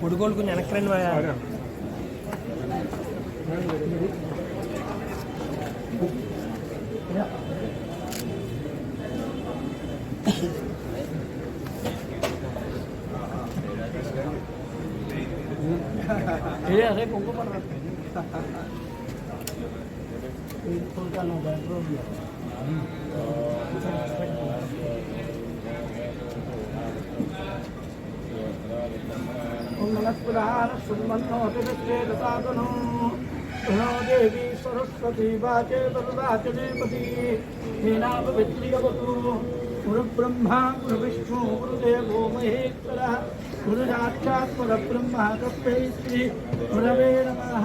కొడుకోలు కొంచెం వెనక్కి రండి బాగా. ఏ పడరా దేవి సరస్వతి వాచే వాచనేపతి హీనాపవిత్రియవతు గురు బ్రహ్మ గురుదేవో మహేశ్వర గురు సాక్షాత్ పరబ్రహ్మ తస్మై శ్రీ గురవే నమ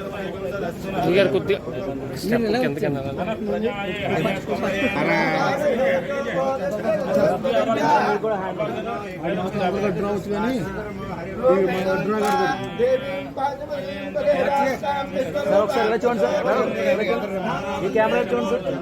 గారు కొద్దిగా స్టెప్ కిందకి ఒకసారి ఇలా చూడండి సార్ ఈ కెమెరా చూడండి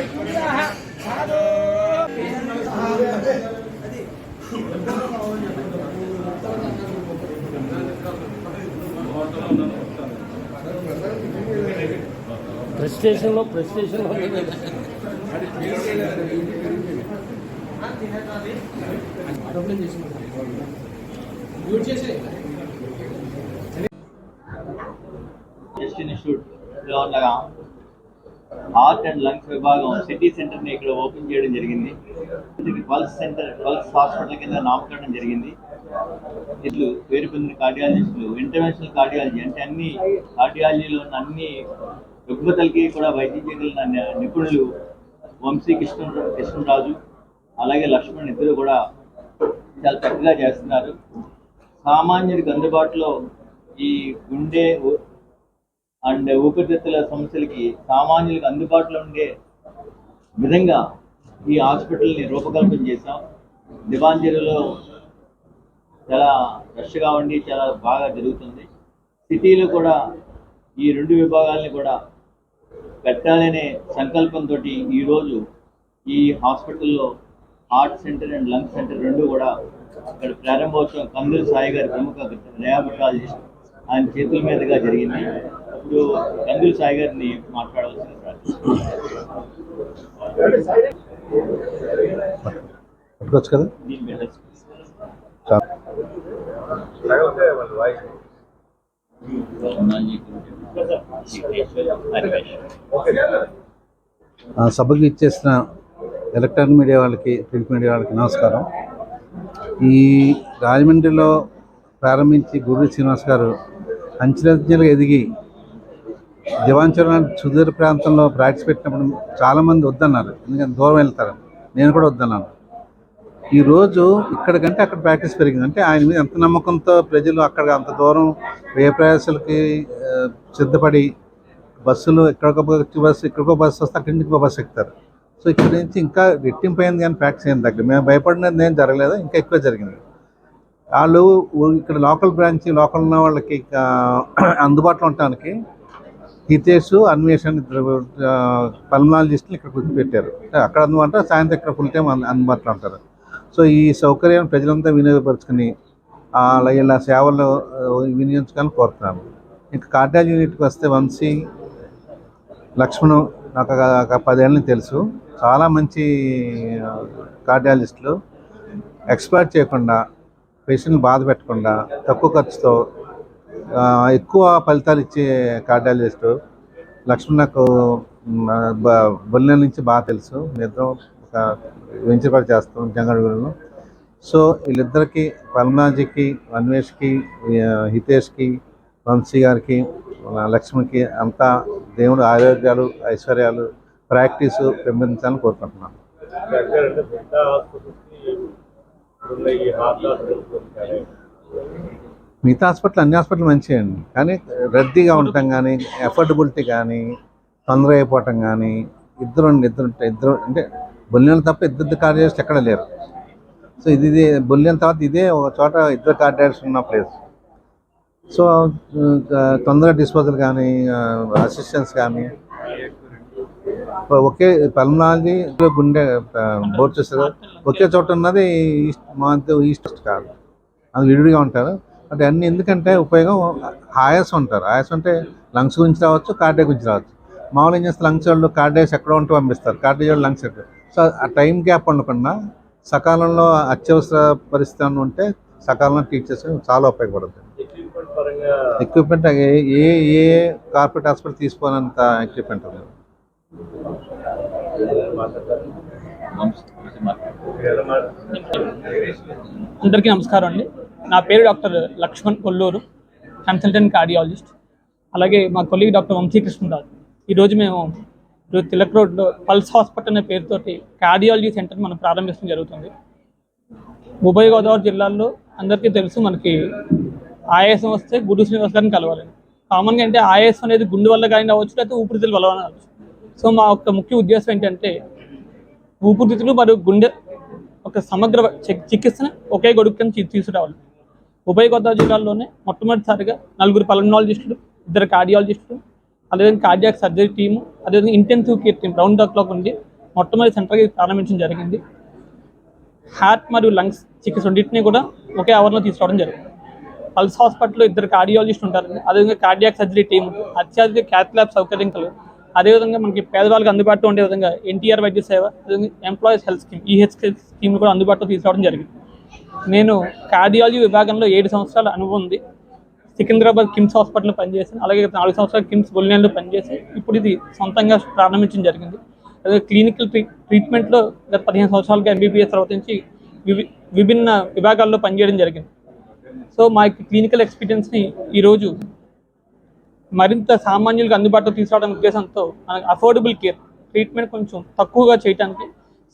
స్టేషన్లో ప్రెస్ స్టేషన్లో టెస్ట్ ఇన్స్టిట్యూట్లో ఉండగా హార్ట్ అండ్ లంగ్స్ విభాగం సిటీ సెంటర్ని ఇక్కడ ఓపెన్ చేయడం జరిగింది. ఇది పల్స్ సెంటర్ పల్స్ హాస్పిటల్ కింద నామకరణం జరిగింది. ఇట్లు పేరు పొందిన కార్డియాలజిస్టులు ఇంటర్నేషనల్ కార్డియాలజీ అంటే అన్ని కార్డియాలజీలో ఉన్న అన్ని రుగ్మతలకి కూడా వైద్యం చేయగలిగిన నిపుణులు వంశీ కృష్ణ కృష్ణరాజు అలాగే లక్ష్మణ్ ఇద్దరు కూడా చాలా చక్కగా చేస్తున్నారు. సామాన్యుడికి అందుబాటులో ఈ గుండె అండ్ ఊపిరితిత్తుల సమస్యలకి సామాన్యులకు అందుబాటులో ఉండే విధంగా ఈ హాస్పిటల్ని రూపకల్పన చేశాం. దివాంజీలో చాలా రష్గా ఉండి చాలా బాగా జరుగుతుంది. సిటీలో కూడా ఈ రెండు విభాగాల్ని కూడా పెట్టాలనే సంకల్పంతో ఈరోజు ఈ హాస్పిటల్లో heart centre and lung centre రెండు కూడా ఇక్కడ ప్రారంభోత్సవం కందులు సాయి గారి ప్రముఖ రేపటాలజిస్ట్ ఆయన చేతుల మీదుగా జరిగింది. ఇప్పుడు కందులు సాయి గారిని మాట్లాడవలసిన పట్టుకోవచ్చు కదా? సభకు ఇచ్చేసిన ఎలక్ట్రానిక్ మీడియా వాళ్ళకి ప్రింట్ మీడియా వాళ్ళకి నమస్కారం. ఈ రాజమండ్రిలో ప్రారంభించి గురు శ్రీనివాస్ గారు అంచెలంచెలుగా ఎదిగి దివాంచరణ సుదూర ప్రాంతంలో ప్రాక్టీస్ పెట్టినప్పుడు చాలామంది వద్దన్నారు. ఎందుకంటే దూరం వెళ్తారు నేను కూడా వద్దన్నాను. ఈరోజు ఇక్కడ కంటే అక్కడ ప్రాక్టీస్ పెరిగింది. అంటే ఆయన మీద ఎంత నమ్మకంతో ప్రజలు అక్కడ అంత దూరం వ్యయ ప్రయాసాలకి సిద్ధపడి బస్సులు ఎక్కడికో బస్సు ఎక్కడికో బస్సు వస్తే అక్కడి నుంచి ఇంకో బస్సు ఎక్కుతారు. సో ఇక్కడ నుంచి ఇంకా రెట్టింపు అయింది కానీ ప్రాక్టీస్ అయింది దగ్గర మేము భయపడినది ఏం జరగలేదు ఇంకా ఎక్కువ జరిగింది. వాళ్ళు ఇక్కడ లోకల్ బ్రాంచ్ లోకల్ ఉన్న వాళ్ళకి అందుబాటులో ఉండటానికి హితేష్ అన్వేషణ ఇద్దరు పల్మనాలజిస్టులు ఇక్కడ కూర్చోబెట్టారు అక్కడ అందుబాటు సాయంత్రం ఇక్కడ ఫుల్ టైం అందుబాటులో ఉంటారు. సో ఈ సౌకర్యాన్ని ప్రజలంతా వినియోగపరుచుకుని ఇలా సేవలు వినియోగించుకోవాలని కోరుతున్నాను ఇంకా కార్డియాలజీ యూనిట్కి వస్తే వంశీ లక్ష్మణ్ నాకు ఒక- పదేళ్ళని తెలుసు. చాలా మంచి కార్డియాలజిస్టులు. ఎక్స్పైర్ చేయకుండా పేషెంట్ని బాధ పెట్టకుండా తక్కువ ఖర్చుతో ఎక్కువ ఫలితాలు ఇచ్చే కార్డియాలజిస్టు. లక్ష్మణ్ నాకు బొల్లెల నుంచి బాగా తెలుసు. నిద్ర వెంచర్ కూడా చేస్తాం జంగడుగులను సో వీళ్ళిద్దరికి పల్మనాజీకి అన్వేష్కి హితేష్కి వంశీ గారికి లక్ష్మికి అంతా దేవుడు ఆరోగ్యాలు ఐశ్వర్యాలు ప్రాక్టీస్ పెంపొందించాలని కోరుకుంటున్నాను మిగతా హాస్పిటల్ అన్ని హాస్పిటల్ మంచివి అండి. కానీ రద్దీగా ఉండటం కానీ అఫోర్డబిలిటీ కానీ తొందర అయిపోవటం కానీ ఇద్దరు ఉండి ఇద్దరు ఉంటే ఇద్దరు అంటే బొల్లిన తప్ప ఇద్దరు కార్డియాలజిస్ట్ ఎక్కడ లేరు. సో ఇది ఇది బొల్లిన తర్వాత ఇదే ఒక చోట ఇద్దరు కార్డియాలజిస్ట్ ఉన్న ప్లేస్. సో తొందరగా డిస్పోజల్ కానీ అసిస్టెన్స్ కానీ ఒకే పల్మనాలజీ గుండె బోర్డు చేస్తారు. ఒకే చోట ఉన్నది ఈస్ట్ మా ఈస్ట్ కాదు. అది విడివిడిగా ఉంటారు. అంటే అన్ని ఎందుకంటే ఉపయోగం ఆయాసం ఉంటారు. ఆయాసం అంటే లంగ్స్ గురించి రావచ్చు కార్డే గురించి రావచ్చు. మామూలు ఏం చేస్తారు లంగ్స్ వాళ్ళు కార్డేస్ ఎక్కడ ఉంటే పంపిస్తారు. కార్డే వాళ్ళు లంగ్స్ ఎక్కడ. సో ఆ టైం గ్యాప్ ఉండకుండా సకాలంలో అత్యవసర పరిస్థితి ఉంటే సకాలంలో టీచర్స్ చాలా ఉపయోగపడుతుంది. ఎక్విప్మెంట్ ఏ ఏ కార్పొరేట్ హాస్పిటల్ తీసుకోనంత ఎక్విప్మెంట్ ఉంది అందరికీ నమస్కారం అండి. నా పేరు doctor Lakshman Kolluru consultant cardiologist అలాగే మా కొలీగ్ డాక్టర్ వంశీకృష్ణరాజు ఈరోజు మేము ఈరోజు తిలక్ రోడ్లో పల్స్ హాస్పిటల్ అనే పేరుతోటి కార్డియాలజీ సెంటర్ మనం ప్రారంభించడం జరుగుతుంది. ఉభయ గోదావరి జిల్లాల్లో అందరికీ తెలుసు మనకి ఆయాసం వస్తే గుడ్డు శ్రీనివాస్ గారిని కలవాలి. కామన్గా అంటే ఆయాసం అనేది గుండె వల్ల కానీ అవ్వచ్చు లేకపోతే ఊపిరితిత్తుల వల్ల అవచ్చు సో మా యొక్క ముఖ్య ఉద్దేశం ఏంటంటే ఊపిరితిత్తులు మరియు గుండె ఒక సమగ్ర చికిత్సను ఒకే గొడుగు కింద తీసుకురావాలి. ఉభయ గోదావరి జిల్లాల్లోనే మొట్టమొదటిసారిగా నలుగురు పల్మనాలజిస్టులు ఇద్దరు కార్డియాలజిస్టులు అదేవిధంగా కార్డియాక్ సర్జరీ టీము అదేవిధంగా intensive care team round the clock ఉంది. మొట్టమొదటి సెంటర్గా ఇది ప్రారంభించడం జరిగింది. హార్ట్ మరియు లంగ్స్ చికిత్స రెండింటినీ కూడా ఒకే అవర్లో తీసుకోవడం జరిగింది. పల్స్ హాస్పిటల్లో ఇద్దరు కార్డియాలజిస్ట్ ఉంటారండి. అదేవిధంగా కార్డియాక్ సర్జరీ టీం అత్యాధునిక క్యాత్ ల్యాబ్ సౌకర్యం కలదు అదేవిధంగా మనకి పేదవాళ్ళకి అందుబాటులో ఉండే విధంగా ఎన్టీఆర్ వైద్య సేవ అదేవిధంగా employees health scheme EH scheme కూడా అందుబాటులో తీసుకురావడం జరిగింది. నేను కార్డియాలజీ విభాగంలో ఏడు సంవత్సరాల అనుభవం ఉంది. సికింద్రాబాద్ కిమ్స్ హాస్పిటల్లో పనిచేసాను అలాగే నాలుగు సంవత్సరాలు కిమ్స్ బొల్లినేలో పనిచేసి ఇప్పుడు ఇది సొంతంగా ప్రారంభించడం జరిగింది. అదే క్లినికల్ ట్రీ ట్రీట్మెంట్లో గత పదిహేను సంవత్సరాలుగా ఎంబీబీఎస్ తర్వాత నుంచి వివి విభిన్న విభాగాల్లో పనిచేయడం జరిగింది. సో మా క్లినికల్ ఎక్స్పీరియన్స్ని ఈరోజు మరింత సామాన్యులకు అందుబాటులో తీసుకురావడం ఉద్దేశంతో మనకు అఫోర్డబుల్ కేర్ ట్రీట్మెంట్ కొంచెం తక్కువగా చేయడానికి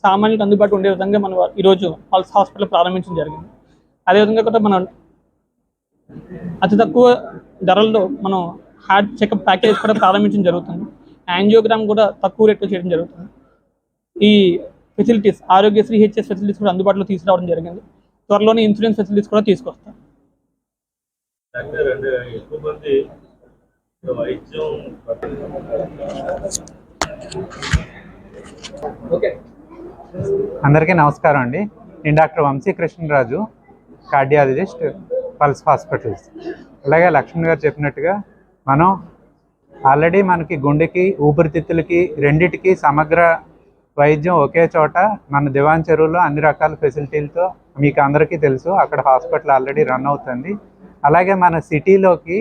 సామాన్యులకు అందుబాటులో ఉండే విధంగా మనం ఈరోజు పల్స్ హాస్పిటల్ ప్రారంభించడం జరిగింది. అదేవిధంగా కూడా మనం అతి తక్కువ ధరల్లో మనం హార్ట్ చెకప్ ప్యాకేజ్ కూడా ప్రారంభించడం జరుగుతుంది. యాంజియోగ్రామ్ కూడా తక్కువ రేట్లో చేయడం జరుగుతుంది. ఈ ఫెసిలిటీస్ ఆరోగ్యశ్రీ హెచ్ఎస్ ఫెసిలిటీస్ కూడా అందుబాటులో తీసుకురావడం జరిగింది. త్వరలోనే ఇన్సూరెన్స్ ఫెసిలిటీస్ కూడా తీసుకొస్తాం. డాక్టర్ అంటే ఎక్కువ మంది వైద్యం అందరికీ నమస్కారం అండి. నేను doctor Vamsi Krishnaraju cardiologist. Pulse hospitals. అలాగే లక్ష్మణ్ గారు చెప్పినట్టుగా మనం ఆల్రెడీ మనకి గుండెకి ఊపిరితిత్తులకి రెండిటికి సమగ్ర వైద్యం ఒకే చోట మన దివాన్ చెరువులో అన్ని రకాల ఫెసిలిటీలతో మీకు అందరికీ తెలుసు అక్కడ హాస్పిటల్ ఆల్రెడీ రన్ అవుతుంది. అలాగే మన సిటీలోకి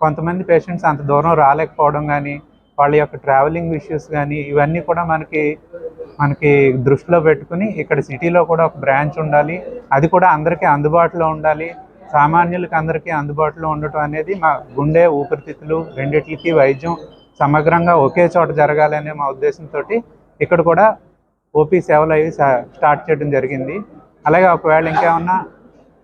కొంతమంది పేషెంట్స్ అంత దూరం రాలేకపోవడం కానీ వాళ్ళ యొక్క ట్రావెలింగ్ ఇష్యూస్ కానీ ఇవన్నీ కూడా మనకి మనకి దృష్టిలో పెట్టుకుని ఇక్కడ సిటీలో కూడా ఒక బ్రాంచ్ ఉండాలి. అది కూడా అందరికీ అందుబాటులో ఉండాలి. సామాన్యులకి అందరికీ అందుబాటులో ఉండటం అనేది మా గుండె ఊపిరితిత్తులు రెండిట్లకి వైద్యం సమగ్రంగా ఒకే చోట జరగాలనే మా ఉద్దేశంతో ఇక్కడ కూడా ఓపీ సేవలు అవి స్టార్ట్ చేయడం జరిగింది. అలాగే ఒకవేళ ఇంకేమన్నా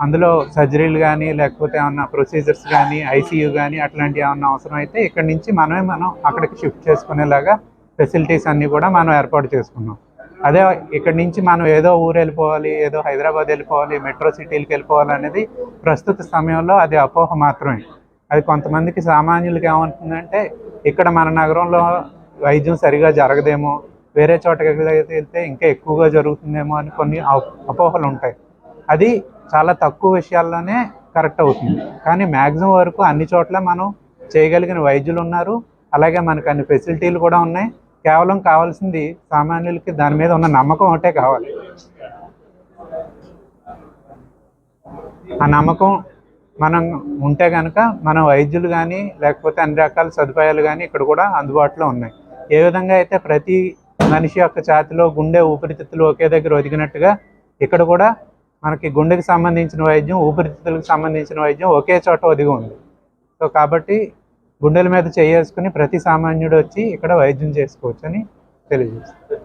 అందులో సర్జరీలు కానీ లేకపోతే ఏమన్నా ప్రొసీజర్స్ కానీ ఐసీయూ కానీ అట్లాంటివి ఏమన్నా అవసరం అయితే ఇక్కడ నుంచి మనమే మనం అక్కడికి షిఫ్ట్ చేసుకునేలాగా ఫెసిలిటీస్ అన్నీ కూడా మనం ఏర్పాటు చేసుకున్నాం. అదే ఇక్కడ నుంచి మనం ఏదో ఊరు వెళ్ళిపోవాలి ఏదో హైదరాబాద్ వెళ్ళిపోవాలి మెట్రో సిటీలకు వెళ్ళిపోవాలి అనేది ప్రస్తుత సమయంలో అది అపోహ మాత్రమే. అది కొంతమందికి సామాన్యులకి ఏమవుతుందంటే ఇక్కడ మన నగరంలో వైద్యం సరిగా జరగదేమో వేరే చోటకి వెళ్తే ఇంకా ఎక్కువగా జరుగుతుందేమో అని కొన్ని అపోహలు ఉంటాయి. అది చాలా తక్కువ విషయాల్లోనే కరెక్ట్ అవుతుంది. కానీ మ్యాక్సిమం వరకు అన్ని చోట్ల మనం చేయగలిగిన వైద్యులు ఉన్నారు. అలాగే మనకు అన్ని ఫెసిలిటీలు కూడా ఉన్నాయి. కేవలం కావాల్సింది సామాన్యులకి దాని మీద ఉన్న నమ్మకం ఒకటే కావాలి. ఆ నమ్మకం మనం ఉంటే కనుక మన వైద్యులు కానీ లేకపోతే అన్ని రకాల సదుపాయాలు కానీ ఇక్కడ కూడా అందుబాటులో ఉన్నాయి. ఏ విధంగా అయితే ప్రతి మనిషి యొక్క ఛాతిలో గుండె ఊపిరితిత్తులు ఒకే దగ్గర ఒదిగినట్టుగా ఇక్కడ కూడా మనకి గుండెకి సంబంధించిన వైద్యం ఊపిరితిత్తులకు సంబంధించిన వైద్యం ఒకే చోట ఒదిగి ఉంది. సో కాబట్టి గుండెల మీద చేసుకుని ప్రతి సామాన్యుడు వచ్చి ఇక్కడ వైద్యం చేసుకోవచ్చు అని తెలియజేస్తుంది